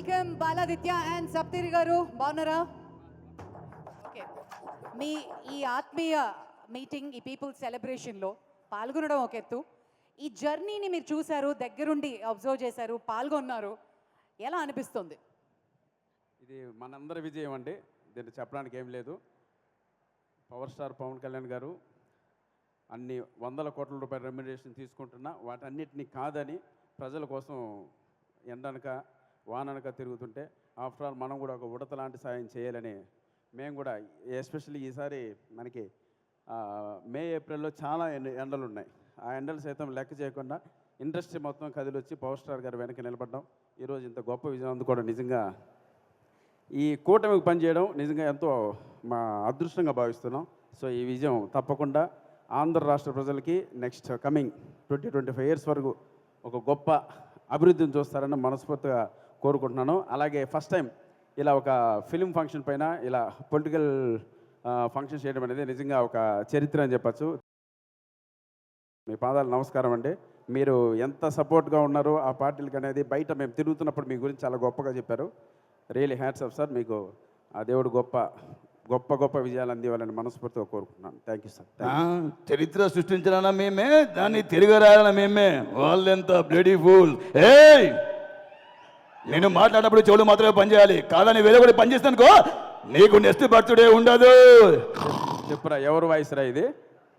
Welcome Baladitya and సప్తిరి గారు. బాగున్నారా? Okay. మీ ఈ ఆత్మీయ మీటింగ్ ఈ పీపుల్ సెలబ్రేషన్లో పాల్గొనడం ఒక ఎత్తు. ఈ జర్నీని మీరు చూశారు దగ్గరుండి అబ్జర్వ్ చేశారు పాల్గొన్నారు. ఎలా అనిపిస్తుంది? ఇది మనందరి విజయం అండి. దీన్ని చెప్పడానికి ఏం లేదు. పవర్ స్టార్ పవన్ కళ్యాణ్ గారు అన్ని వందల కోట్ల రూపాయల రెమ్యునరేషన్ తీసుకుంటున్నా. వాటన్నిటిని కాదని ప్రజల కోసం ఎండనక వాననక తిరుగుతుంటే ఆఫ్టర్ ఆల్ మనం కూడా ఒక ఉడత లాంటి సాయం చేయాలని మేము కూడా ఎస్పెషల్లీ ఈసారి మనకి మే ఏప్రిల్లో చాలా ఎండలు ఉన్నాయి. ఆ ఎండలు సైతం లెక్క చేయకుండా ఇండస్ట్రీ మొత్తం కదిలొచ్చి పవర్ స్టార్ గారు వెనక నిలబడ్డం. ఈరోజు ఇంత గొప్ప విజయం అందుకోవడం నిజంగా ఈ కూటమికి పనిచేయడం నిజంగా ఎంతో మా అదృష్టంగా భావిస్తున్నాం. సో ఈ విజయం తప్పకుండా ఆంధ్ర రాష్ట్ర ప్రజలకి next coming twenty twenty five years వరకు ఒక గొప్ప అభివృద్ధిని చూస్తారని మనస్ఫూర్తిగా కోరుకుంటున్నాను. అలాగే ఫస్ట్ టైం ఇలా ఒక ఫిలిం ఫంక్షన్ పైన ఇలా పొలిటికల్ ఫంక్షన్ చేయడం అనేది నిజంగా ఒక చరిత్ర అని చెప్పచ్చు. మీ పాదాలు నమస్కారం అండి. మీరు ఎంత సపోర్ట్గా ఉన్నారో ఆ పార్టీలకి అనేది బయట మేము తిరుగుతున్నప్పుడు మీ గురించి చాలా గొప్పగా చెప్పారు. Really hats off sir. మీకు ఆ దేవుడు గొప్ప గొప్ప గొప్ప విజయాలు అందివ్వాలని మనస్ఫూర్తిగా కోరుకుంటున్నాను. Thank you sir. చరిత్ర సృష్టించాలన్నా మేమే? దాన్ని తిరగరాయాలన్నా మేమే? వాళ్ళెంత బ్లడీ ఫూల్ ఏ నేను మాట్లాడినప్పుడు చెవులు మాత్రమే పనిచేయాలి కాదని వేరే కూడా పనిచేస్తానుకో నీకు నెక్స్ట్ బర్త్డే ఉండదు. చెప్పురా ఎవరు వాయిస్ రా ఇది?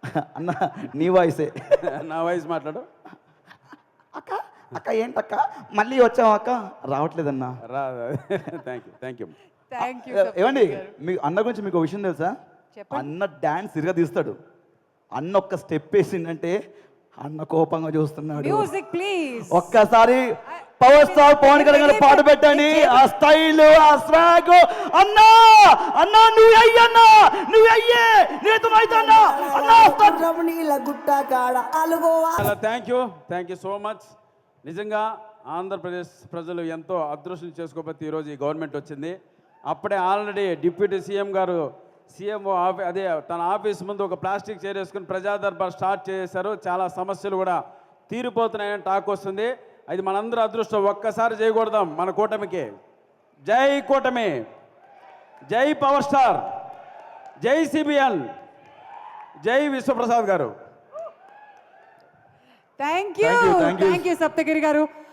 అన్న నీ వాయిసే నా వాయిస్ మాట్లాడు. అక్క అక్క ఏంటక్క? మళ్ళీ వచ్చావు అక్క? రావట్లేదన్నా. రా thank you thank you thank you ఏమండి మీ అన్న గురించి మీకు ఒక విషయం తెలుసా? చెప్పండి. అన్న డాన్స్ ఇరగా తీస్తాడు. అన్న ఒక్క స్టెప్ వేసిందంటే అన్న కోపంగా చూస్తున్నాడు. మ్యూజిక్ ప్లీజ్ ఒక్కసారి పవర్ స్టార్ పవన్ కళ్యాణ్ పాట పెట్టండి. ఆ స్టైల్ ఆ స్వాగ్ అన్నా అన్నా నువ్వు అయ్యన్నా నువ్వు అయ్యే. నీతో అన్నా అన్నా రమణీల గుట్ట కాడ అలుగోవా. Thank you thank you so much నిజంగా ఆంధ్రప్రదేశ్ ప్రజలు ఎంతో అదృష్టం చేసుకోబోతే ఈరోజు ఈ గవర్నమెంట్ వచ్చింది. అప్పుడే ఆల్రెడీ డిప్యూటీ సీఎం గారు సీఎం ఆఫీ అదే తన ఆఫీస్ ముందు ఒక ప్లాస్టిక్ చైర్ వేసుకుని ప్రజా దర్బార్ స్టార్ట్ చేశారు. చాలా సమస్యలు కూడా తీరిపోతున్నాయని టాక్ వస్తుంది. అది మనందరూ అదృష్టం. ఒక్కసారి చేయకూడదాం మన కూటమికి. జై కూటమి. జై పవర్ స్టార్. జై సిబిఎన్. జై విశ్వప్రసాద్ గారు. Thank you. Thank you Saptagiri గారు.